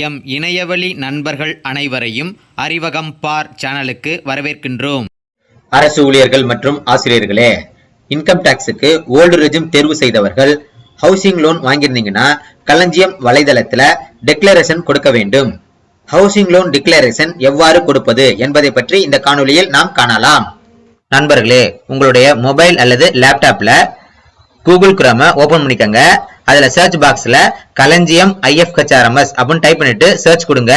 M இணையவழி நண்பர்கள் அனைவரையும் அறிவகம் பார் சேனலுக்கு வரவேற்கின்றோம். அரசு ஊழியர்கள் மற்றும் ஆசிரியர்களே இன்கம் டாக்ஸுக்கு ஓல்டு ரெஜிம் தேர்வு செய்தவர்கள் ஹவுசிங் லோன் வாங்கியிருந்தீங்கன்னா களஞ்சியம் வலைதளத்தில் டிக்ளரேஷன் கொடுக்க வேண்டும். ஹவுசிங் லோன் டிக்ளரேஷன் எவ்வாறு கொடுப்பது என்பதை பற்றி இந்த காணொளியில் நாம் காணலாம். நண்பர்களே உங்களுடைய மொபைல் அல்லது லேப்டாப்ல கூகுள் குரோம ஓபன் பண்ணிக்கோங்க. அதுல சர்ச் பாக்ஸ்ல களஞ்சியம் ஐஎஃப் கச்ஆர்எம்எஸ் அப்படின்னு டைப் பண்ணிட்டு சர்ச் கொடுங்க.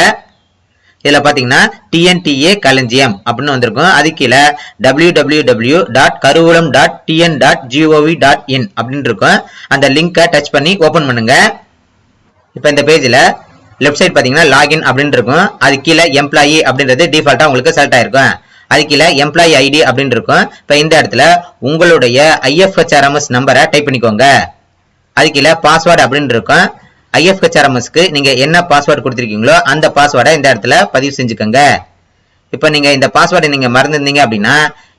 இதுல பாத்தீங்கன்னா டிஎன்டிஏ களஞ்சியம் அப்படின்னு வந்திருக்கும். அது கீழே W W W dot கருவூலம் dot TN dot GOV dot in அப்படின்னு இருக்கும். அந்த லிங்கை டச் பண்ணி ஓபன் பண்ணுங்க. இப்போ இந்த பேஜில் லெஃப்ட் சைடு பார்த்தீங்கன்னா லாகின் அப்படின்னு இருக்கும். அது கீழே எம்ப்ளாயி அப்படின்றது டிஃபால்ட்டாக உங்களுக்கு செலக்ட் ஆயிருக்கும். அது கீழே எம்ப்ளாயி ஐடி அப்படின்னு இருக்கும் இப்போ இந்த இடத்துல உங்களுடைய ஐஎஃப்ஹெச்ஆர்எம்எஸ் நம்பரை டைப் பண்ணிக்கோங்க. அது கீழே பாஸ்வேர்டு அப்படின்னு இருக்கும் ஐஎஃப்ஹெச்ஆர்எம்எஸ்க்கு நீங்கள் என்ன பாஸ்வேர்டு கொடுத்துருக்கீங்களோ அந்த பாஸ்வேர்டை இந்த இடத்துல பதிவு செஞ்சுக்கோங்க. இப்போ நீங்கள் இந்த பாஸ்வேர்டை நீங்கள் மறந்துருந்தீங்க அப்படின்னா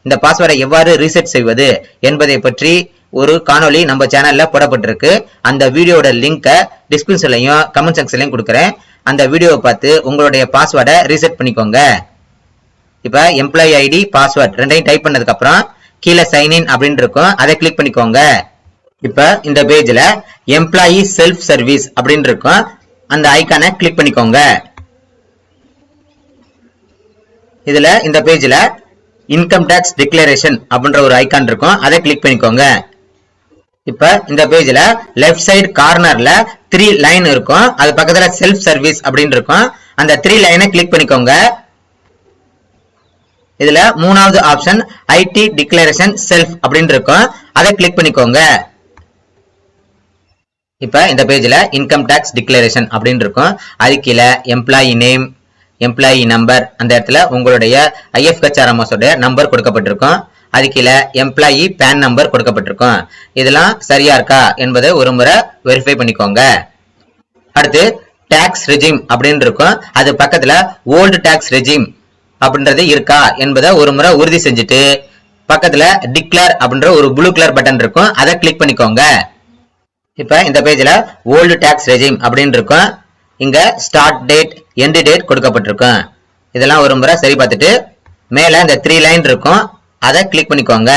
இந்த பாஸ்வேர்டை எவ்வாறு ரீசெட் செய்வது என்பதை பற்றி ஒரு காணொளி நம்ம சேனலில் போடப்பட்டிருக்கு. அந்த வீடியோட லிங்கை டிஸ்கிரிப்ஷன்லையும் கமெண்ட் செக்ஷன்லையும் கொடுக்குறேன். அந்த வீடியோவை பார்த்து உங்களுடைய பாஸ்வேர்டை ரீசெட் பண்ணிக்கோங்க. இப்போ எம்ப்ளாயி ஐடி பாஸ்வேர்ட் ரெண்டையும் டைப் பண்ணதுக்கு அப்புறம் கீழே சைன் இன் அப்படின்னு இருக்கும். அதை கிளிக் பண்ணிக்கோங்க. இப்ப இந்த பேஜ்ல எம்ப்ளாயி செல்ஃப் சர்வீஸ் அப்படின்னு இருக்கும். அந்த ஐக்கானை கிளிக் பண்ணிக்கோங்க. இதுல இந்த பேஜ்ல இன்கம் டேக்ஸ் டிக்ளரேஷன் அப்படின்ற ஒரு ஐக்கான் இருக்கும். அதை கிளிக் பண்ணிக்கோங்க. இப்ப இந்த பேஜ்ல லெஃப்ட் சைடு கார்னர்ல த்ரீ லைன் இருக்கும். அது பக்கத்துல செல்ஃப் சர்வீஸ் அப்படின்னு இருக்கும். அந்த த்ரீ லைனை கிளிக் பண்ணிக்கோங்க. இதுல மூணாவது ஆப்ஷன் ஐடி டிக்ளரேஷன் செல்ஃப் அப்படின்னு இருக்கும். அதை கிளிக் பண்ணிக்கோங்க. இப்ப இந்த பேஜ்ல இன்கம் டாக்ஸ் டிக்ளரேஷன் அப்படின்னு இருக்கும். அது கீழே எம்ப்ளாயி நேம் எம்ப்ளாயி நம்பர் அந்த இடத்துல உங்களுடைய ஐஎஃப்ஹெச்ஆர்எம்எஸ் உடைய நம்பர் கொடுக்கப்பட்டிருக்கும். அது கீழே எம்ப்ளாயி பேன் நம்பர் கொடுக்கப்பட்டிருக்கும். இதெல்லாம் சரியா இருக்கா என்பதை ஒரு முறை வெரிஃபை பண்ணிக்கோங்க. அடுத்து டாக்ஸ் ரெஜிம் அப்படின்னு இருக்கும். அது பக்கத்துல ஓல்டு டாக்ஸ் ரெஜிம் அப்படின்றது இருக்கா என்பதை ஒரு முறை உறுதி செஞ்சுட்டு பக்கத்துல டிக்ளேர் அப்படின்ற ஒரு ப்ளூ கலர் பட்டன் இருக்கும். அதை கிளிக் பண்ணிக்கோங்க. இப்ப இந்த பேஜ்ல ஓல்டு டேக்ஸ் ரெஜிம் அப்படின்னு இருக்கும். இங்க ஸ்டார்ட் டேட் எண்டு டேட் கொடுக்கப்பட்டிருக்கும். இதெல்லாம் ஒரு முறை சரி பார்த்துட்டு மேல இந்த த்ரீ லைன் இருக்கும். அதை கிளிக் பண்ணிக்கோங்க.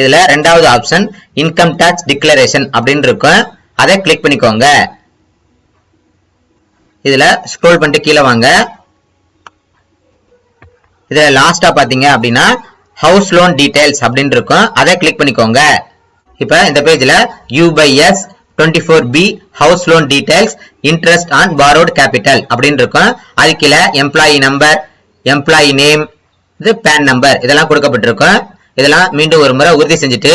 இதுல ரெண்டாவது ஆப்ஷன் இன்கம் டேக்ஸ் டிக்ளரேஷன் அப்படின்னு இருக்கும். அதை கிளிக் பண்ணிக்கோங்க. இதுல ஸ்க்ரோல் பண்ணிட்டு கீழே வாங்க. இதுல லாஸ்டா பாத்தீங்க அப்படின்னா ஹவுஸ் லோன் டீடைல்ஸ் அப்படின்னு இருக்கும். அதை கிளிக் பண்ணிக்கோங்க. இப்ப இந்த பேஜ்ல U by S twenty four B house loan details interest on borrowed capital அப்படின்னு இருக்கும். அது கீழே எம்ப்ளாயி நம்பர் எம்ப்ளாயி நேம் இது பேன் நம்பர் இதெல்லாம் கொடுக்கப்பட்டிருக்கும். இதெல்லாம் மீண்டும் ஒரு முறை உறுதி செஞ்சுட்டு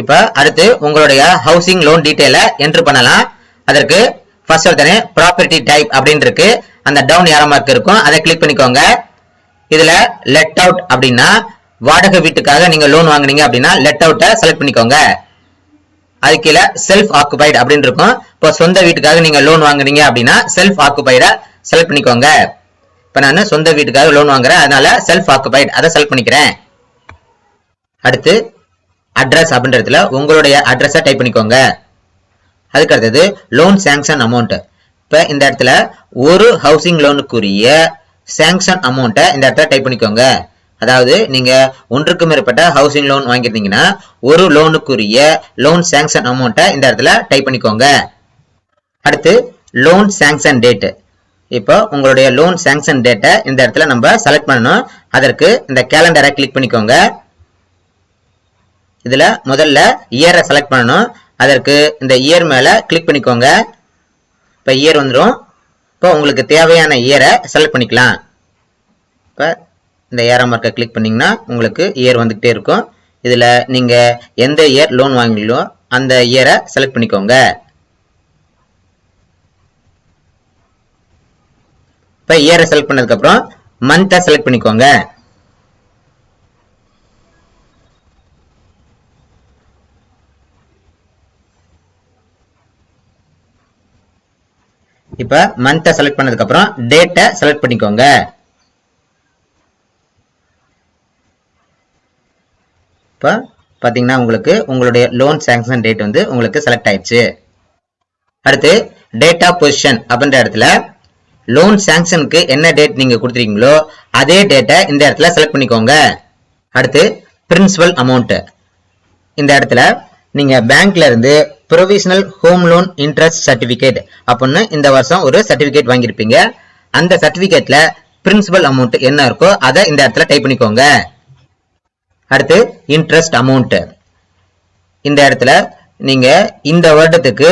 இப்போ அடுத்து உங்களுடைய ஹவுசிங் லோன் டீட்டெயிலை என்ட்ரு பண்ணலாம். அதற்கு ஃபர்ஸ்ட் ஒருத்தனே ப்ராப்பர்ட்டி டைப் அப்படின்னு இருக்கு. அந்த டவுன் ஏரோ மார்க் இருக்கும். அதை கிளிக் பண்ணிக்கோங்க. இதுல லெட் அவுட் அப்படின்னா வாடகை வீட்டுக்காக நீங்க லோன் வாங்குனீங்க அப்படின்னா லெட் அவுட்டை செலக்ட் பண்ணிக்கோங்க. அது கீழே செல்ஃப் ஆக்குபைடு அப்படின்னு இருக்கும். இப்போ சொந்த வீட்டுக்காக நீங்க லோன் வாங்குறீங்க அப்படின்னா செல்ஃப் ஆக்குபைடை செலக்ட் பண்ணிக்கோங்க. இப்போ நான் சொந்த வீட்டுக்காக லோன் வாங்குறேன் அதனால செல்ஃப் ஆக்குபைடு அதை செலக்ட் பண்ணிக்கிறேன். அடுத்து அட்ரஸ் அப்படின்றதுல உங்களுடைய அட்ரஸை டைப் பண்ணிக்கோங்க. அதுக்கு அடுத்தது லோன் சேங்ஷன் அமௌண்ட் இப்போ இந்த இடத்துல ஒரு ஹவுசிங் லோனுக்குரிய சேங்ஷன் அமௌண்ட்டை இந்த இடத்துல டைப் பண்ணிக்கோங்க. அதாவது நீங்கள் ஒன்றுக்கு மேற்பட்ட ஹவுசிங் லோன் வாங்கியிருந்தீங்கன்னா ஒரு லோனுக்குரிய லோன் சேங்ஷன் அமௌண்ட்டை இந்த இடத்துல டைப் பண்ணிக்கோங்க. அடுத்து லோன் சேங்ஷன் டேட்டு இப்போ உங்களுடைய லோன் சேங்ஷன் டேட்டை இந்த இடத்துல நம்ம செலக்ட் பண்ணணும். அதற்கு இந்த கேலண்டரை கிளிக் பண்ணிக்கோங்க. இதில் முதல்ல இயரை செலக்ட் பண்ணணும். அதற்கு இந்த இயர் மேலே கிளிக் பண்ணிக்கோங்க. இப்போ இயர் வந்துடும் இப்போ உங்களுக்கு தேவையான இயரை செலக்ட் பண்ணிக்கலாம். இப்போ இந்த ஏரா மார்க்கை கிளிக் பண்ணிங்கன்னா உங்களுக்கு இயர் வந்துகிட்டே இருக்கும். இதில் நீங்கள் எந்த இயர் லோன் வாங்கிங்களோ அந்த இயரை செலக்ட் பண்ணிக்கோங்க. இப்போ இயரை செலக்ட் பண்ணதுக்கப்புறம் மந்த்தை செலக்ட் பண்ணிக்கோங்க. இப்போ மந்த்தை செலக்ட் பண்ணதுக்கப்புறம் டேட்டை செலக்ட் பண்ணிக்கோங்க. இப்போ பார்த்தீங்கன்னா உங்களுக்கு உங்களுடைய லோன் சேங்ஷன் டேட் வந்து உங்களுக்கு செலக்ட் ஆயிடுச்சு. அடுத்து டேட் ஆஃப் பொசிஷன் அப்படின்ற இடத்துல லோன் சாங்ஷனுக்கு என்ன டேட் நீங்க கொடுத்துருக்கீங்களோ அதே டேட்டை இந்த இடத்துல செலக்ட் பண்ணிக்கோங்க. அடுத்து பிரின்சிபல் அமௌண்ட் இந்த இடத்துல நீங்க பேங்க்ல இருந்து provisional home loan interest certificate அப்படின்னு இந்த வருஷம் ஒரு சர்டிஃபிகேட் வாங்கியிருப்பீங்க அந்த சர்டிஃபிகேட்டில் பிரின்சிபல் அமௌண்ட் என்ன இருக்கோ அதை இந்த இடத்துல டைப் பண்ணிக்கோங்க. அடுத்து இன்ட்ரெஸ்ட் அமௌண்ட் இந்த இடத்துல நீங்க இந்த வருடத்துக்கு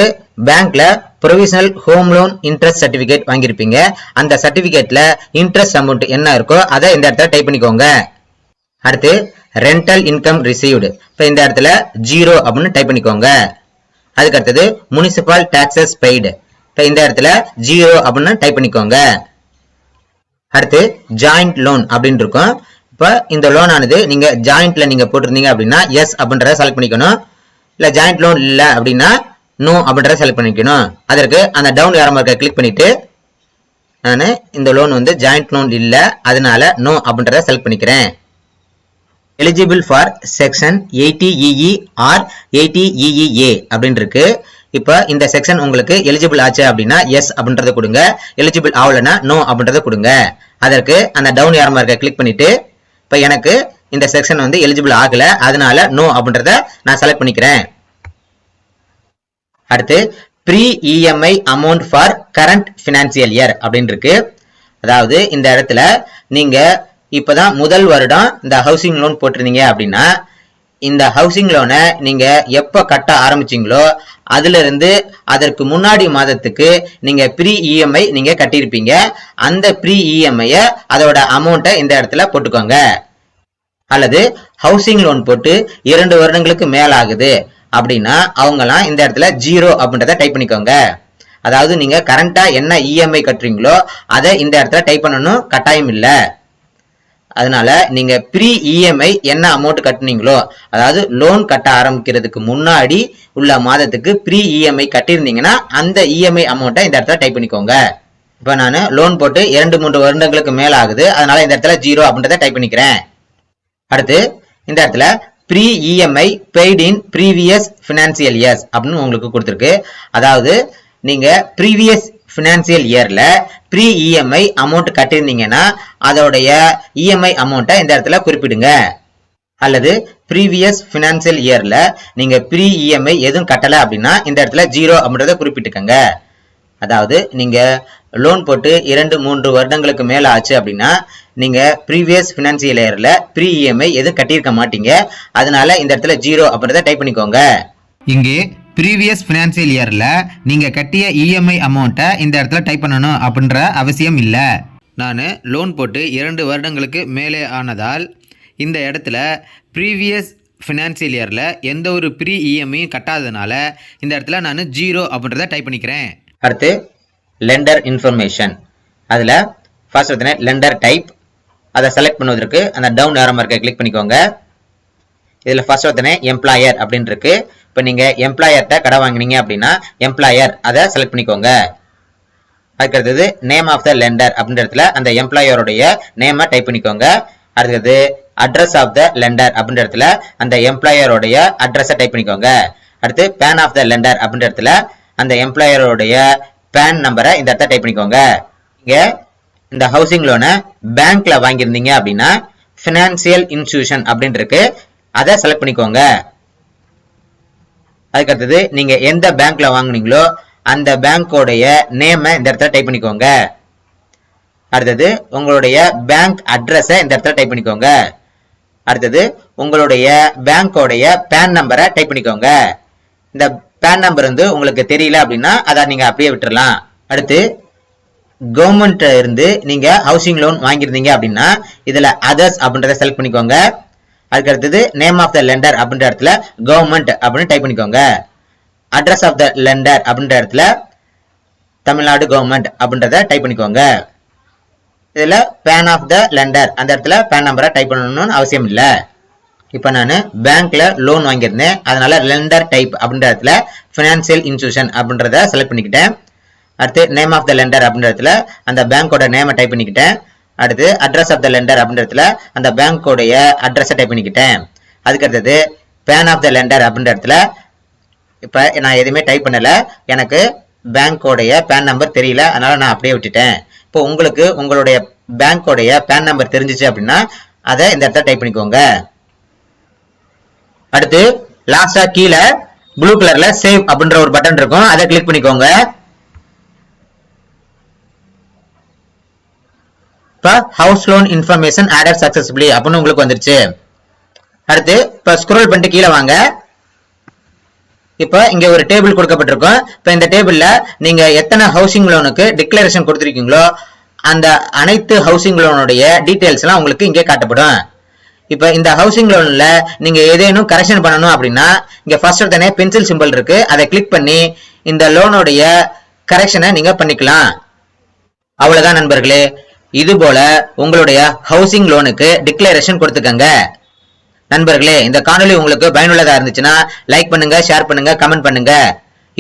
பேங்க்ல provisional home loan interest certificate வாங்கியிருப்பீங்க அந்த சர்டிபிகேட்ல இன்ட்ரெஸ்ட் அமௌண்ட் என்ன இருக்கோ அதை இந்த இடத்துல டைப் பண்ணிக்கோங்க. அடுத்து ரெண்டல் இன்கம் ரிசீவ்டு இப்போ இந்த இடத்துல ஜீரோ அப்படின்னு டைப் பண்ணிக்கோங்க. அதுக்கு அடுத்தது முனிசிபல் டாக்ஸஸ் பெய்டு இப்போ இந்த இடத்துல ஜியோ அப்படின்னு டைப் பண்ணிக்கோங்க. அடுத்து ஜாயிண்ட் லோன் அப்படின்னு இருக்கும். இப்போ இந்த லோன் ஆனது நீங்க ஜாயிண்ட்ல நீங்க போட்டிருந்தீங்க அப்படின்னா எஸ் அப்படின்றத செலக்ட் பண்ணிக்கணும். இல்லை ஜாயிண்ட் லோன் இல்லை அப்படின்னா நோ அப்படின்றத செலக்ட் பண்ணிக்கணும். அதற்கு அந்த டவுன் யாரமாக இருக்க கிளிக் பண்ணிட்டு நான் இந்த லோன் வந்து ஜாயிண்ட் லோன் இல்லை அதனால நோ அப்படின்றத செலக்ட் பண்ணிக்கிறேன். Eligible for section eighty EE or eighty EEA அப்படின்னு இருக்கு இப்போ இந்த செக்ஷன் உங்களுக்கு எலிஜிபிள் ஆச்சு அப்படின்னா எஸ் அப்படின்றத கொடுங்க. எலிஜிபிள் ஆகலைன்னா நோ அப்படின்றத கொடுங்க. அதற்கு அந்த டவுன் ஏர் மார்க்கை கிளிக் பண்ணிட்டு இப்போ எனக்கு இந்த செக்ஷன் வந்து எலிஜிபிள் ஆகல அதனால நோ அப்படின்றத நான் செலக்ட் பண்ணிக்கிறேன். அடுத்து pre EMI amount for current financial year அப்படின்னு இருக்கு அதாவது இந்த இடத்துல நீங்கள் இப்போதான் முதல் வருடம் இந்த ஹவுசிங் லோன் போட்டிருந்தீங்க அப்படின்னா இந்த ஹவுசிங் லோனை நீங்கள் எப்போ கட்ட ஆரம்பிச்சீங்களோ அதிலிருந்து அதற்கு முன்னாடி மாதத்துக்கு நீங்கள் ப்ரீ இஎம்ஐ நீங்கள் கட்டியிருப்பீங்க. அந்த ப்ரீ இஎம்ஐயை அதோட அமௌண்ட்டை இந்த இடத்துல போட்டுக்கோங்க. அல்லது ஹவுசிங் லோன் போட்டு இரண்டு வருடங்களுக்கு மேலாகுது அப்படின்னா அவங்கலாம் இந்த இடத்துல ஜீரோ அப்படின்றத டைப் பண்ணிக்கோங்க. அதாவது நீங்கள் கரண்ட்டாக என்ன இஎம்ஐ கட்டுறீங்களோ அதை இந்த இடத்துல டைப் பண்ணணும். கட்டாயம் இல்லை. அதனால நீங்க ப்ரீ இஎம்ஐ என்ன அமௌண்ட் கட்டுனீங்களோ அதாவது லோன் கட்ட ஆரம்பிக்கிறதுக்கு முன்னாடி உள்ள மாதத்துக்கு ப்ரீ இஎம்ஐ கட்டியிருந்தீங்கன்னா அந்த இஎம்ஐ அமௌண்ட்டை இந்த இடத்துல டைப் பண்ணிக்கோங்க. இப்போ நான் லோன் போட்டு இரண்டு மூன்று வருடங்களுக்கு மேல ஆகுது. அதனால இந்த இடத்துல ஜீரோ அப்படின்றத டைப் பண்ணிக்கிறேன். அடுத்து இந்த இடத்துல pre EMI paid in previous financial years அப்படின்னு உங்களுக்கு கொடுத்துருக்கு. அதாவது நீங்க ப்ரீவியஸ் ஃபினான்சியல் இயரில் ப்ரீ இஎம்ஐ அமௌண்ட் கட்டியிருந்தீங்கன்னா அதோடைய இஎம்ஐ அமௌண்ட்டை இந்த இடத்துல குறிப்பிடுங்க. அல்லது ப்ரீவியஸ் ஃபினான்சியல் இயரில் நீங்கள் ப்ரீ இஎம்ஐ எதுவும் கட்டலை அப்படின்னா இந்த இடத்துல ஜீரோ அப்படின்றத குறிப்பிட்டுக்கங்க. அதாவது நீங்கள் லோன் போட்டு இரண்டு மூன்று வருடங்களுக்கு மேலே ஆச்சு அப்படின்னா நீங்கள் ப்ரீவியஸ் ஃபினான்சியல் இயரில் ப்ரீ இஎம்ஐ எதுவும் கட்டியிருக்க மாட்டீங்க. அதனால இந்த இடத்துல ஜீரோ அப்படின்றத டைப் பண்ணிக்கோங்க. இங்கே ப்ரீவியஸ் ஃபினான்சியல் இயரில் நீங்கள் கட்டிய இஎம்ஐ அமௌண்ட்டை இந்த இடத்துல டைப் பண்ணணும் அப்படின்ற அவசியம் இல்லை. நான் லோன் போட்டு இரண்டு வருடங்களுக்கு மேலே ஆனதால் இந்த இடத்துல ப்ரீவியஸ் ஃபினான்சியல் இயரில் எந்த ஒரு ப்ரீ இஎம்ஐயும் கட்டாததுனால இந்த இடத்துல நான் ஜீரோ அப்படின்றத டைப் பண்ணிக்கிறேன். அடுத்து லெண்டர் இன்ஃபர்மேஷன் அதில் ஃபர்ஸ்ட் எடுத்தனே லெண்டர் டைப் அதை செலக்ட் பண்ணுவதற்கு அந்த டவுன் ஏரோ இருக்க கிளிக் பண்ணிக்கோங்க. இதுல ஃபர்ஸ்ட் ஒருத்தனே எம்ப்ளாயர் அப்படின்னு இருக்கு. இப்போ நீங்க எம்ப்ளாயர்கிட்ட கடை வாங்குனீங்க அப்படின்னா எம்ப்ளாயர் அதை செலக்ட் பண்ணிக்கோங்க. அதுக்கடுத்தது நேம் ஆஃப் த லெண்டர் அப்படின்ற இடத்துல அந்த எம்ப்ளாயருடைய நேமை டைப் பண்ணிக்கோங்க. அடுத்தது அட்ரஸ் ஆஃப் த லெண்டர் அப்படின்ற இடத்துல அந்த எம்ப்ளாயருடைய அட்ரஸை டைப் பண்ணிக்கோங்க. அடுத்து பேன் ஆஃப் த லெண்டர் அப்படின்ற இடத்துல அந்த எம்ப்ளாயருடைய பேன் நம்பரை இந்த இடத்த டைப் பண்ணிக்கோங்க. இங்கே இந்த ஹவுசிங் லோனை பேங்க்ல வாங்கியிருந்தீங்க அப்படின்னா ஃபினான்சியல் இன்ஸ்டியூஷன் அப்படின்னு இருக்கு. அதை செலக்ட் பண்ணிக்கோங்க. அதுக்கு அடுத்தது நீங்க எந்த பேங்க்ல வாங்குனீங்களோ அந்த பேங்கோடைய நேமை இந்த இடத்துல டைப் பண்ணிக்கோங்க. அடுத்தது உங்களுடைய பேங்க் அட்ரஸை இந்த இடத்துல டைப் பண்ணிக்கோங்க. அடுத்தது உங்களுடைய பேங்கோடைய பேன் நம்பரை டைப் பண்ணிக்கோங்க. இந்த பேன் நம்பர் வந்து உங்களுக்கு தெரியல அப்படின்னா அதை நீங்கள் அப்படியே விட்டுறலாம். அடுத்து கவர்மெண்ட் இருந்து நீங்கள் ஹவுசிங் லோன் வாங்கியிருந்தீங்க அப்படின்னா இதில் அதர்ஸ் அப்படின்றத செலக்ட் பண்ணிக்கோங்க. அதுக்கு அடுத்தது நேம் ஆஃப் த லெண்டர் அப்படின்ற இடத்துல கவர்மெண்ட் அப்படின்னு டைப் பண்ணிக்கோங்க. அட்ரஸ் ஆஃப் த லெண்டர் அப்படின்ற இடத்துல தமிழ்நாடு கவர்மெண்ட் அப்படின்றத டைப் பண்ணிக்கோங்க. இதில் பேன் ஆஃப் த லெண்டர் அந்த இடத்துல பேன் நம்பரை டைப் பண்ணணும்னு அவசியம் இல்லை. இப்போ நான் பேங்க்ல லோன் வாங்கியிருந்தேன். அதனால லெண்டர் டைப் அப்படின்ற இடத்துல ஃபினான்சியல் இன்ஸ்டியூஷன் அப்படின்றத செலக்ட் பண்ணிக்கிட்டேன். அடுத்து நேம் ஆஃப் த லெண்டர் அப்படின்ற இடத்துல அந்த பேங்கோட நேமை டைப் பண்ணிக்கிட்டேன். அடுத்து அட்ரஸ் ஆஃப் த லெண்டர் அப்படின்றதுல அந்த பேங்க்கோடைய அட்ரஸை டைப் பண்ணிக்கிட்டேன். அதுக்கு அடுத்தது பேன் ஆஃப் த லெண்டர் அப்படின்ற இடத்துல இப்போ நான் எதுவுமே டைப் பண்ணலை. எனக்கு பேங்க்கோடைய பேன் நம்பர் தெரியல. அதனால் நான் அப்படியே விட்டுட்டேன். இப்போ உங்களுக்கு உங்களுடைய பேங்க்கோடைய பேன் நம்பர் தெரிஞ்சிச்சு அப்படின்னா அதை இந்த இடத்துல டைப் பண்ணிக்கோங்க. அடுத்து லாஸ்டாக கீழே ப்ளூ கலரில் சேவ் அப்படின்ற ஒரு பட்டன் இருக்கும். அதை கிளிக் பண்ணிக்கோங்க. இப்போ house loan information added successfully அப்படின்னு உங்களுக்கு வந்துருச்சு. அடுத்து இப்போ ஸ்க்ரோல் பண்ணிட்டு கீழே வாங்க. இப்போ இங்கே ஒரு டேபிள் கொடுக்கப்பட்டிருக்கும். இப்போ இந்த டேபிள்ல நீங்க எத்தனை ஹவுசிங் லோனுக்கு டிக்ளரேஷன் கொடுத்துருக்கீங்களோ அந்த அனைத்து ஹவுசிங் லோனுடைய டீட்டெயில்ஸ்லாம் எல்லாம் உங்களுக்கு இங்கே காட்டப்படும். இப்போ இந்த ஹவுசிங் லோனில் நீங்க ஏதேனும் கரெக்ஷன் பண்ணணும் அப்படின்னா இங்கே ஃபர்ஸ்ட் எடுத்தனே பென்சில் சிம்பிள் இருக்கு. அதை கிளிக் பண்ணி இந்த லோனுடைய கரெக்ஷனை நீங்கள் பண்ணிக்கலாம். அவ்வளோதான் நண்பர்களே. இது போல உங்களுடைய ஹவுசிங் லோனுக்கு டிக்ளரேஷன் கொடுத்துக்கங்க. நண்பர்களே இந்த காணொளி உங்களுக்கு பயனுள்ளதா இருந்துச்சுன்னா லைக் பண்ணுங்க ஷேர் பண்ணுங்க கமெண்ட் பண்ணுங்க.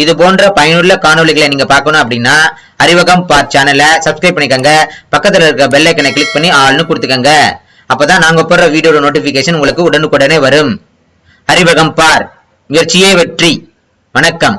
இது போன்ற பயனுள்ள காணொளிகளை நீங்க பார்க்கணும் அப்படின்னா அறிவகம் பார் சேனலை சப்ஸ்கிரைப் பண்ணிக்கங்க. பக்கத்தில் இருக்க பெல் ஐக்கனை கிளிக் பண்ணி ஆள்னு கொடுத்துக்கங்க. அப்பதான் நாங்க போடுற வீடியோட நோட்டிபிகேஷன் உங்களுக்கு உடனுக்குடனே வரும். அறிவகம் பார் முயற்சியே வெற்றி. வணக்கம்.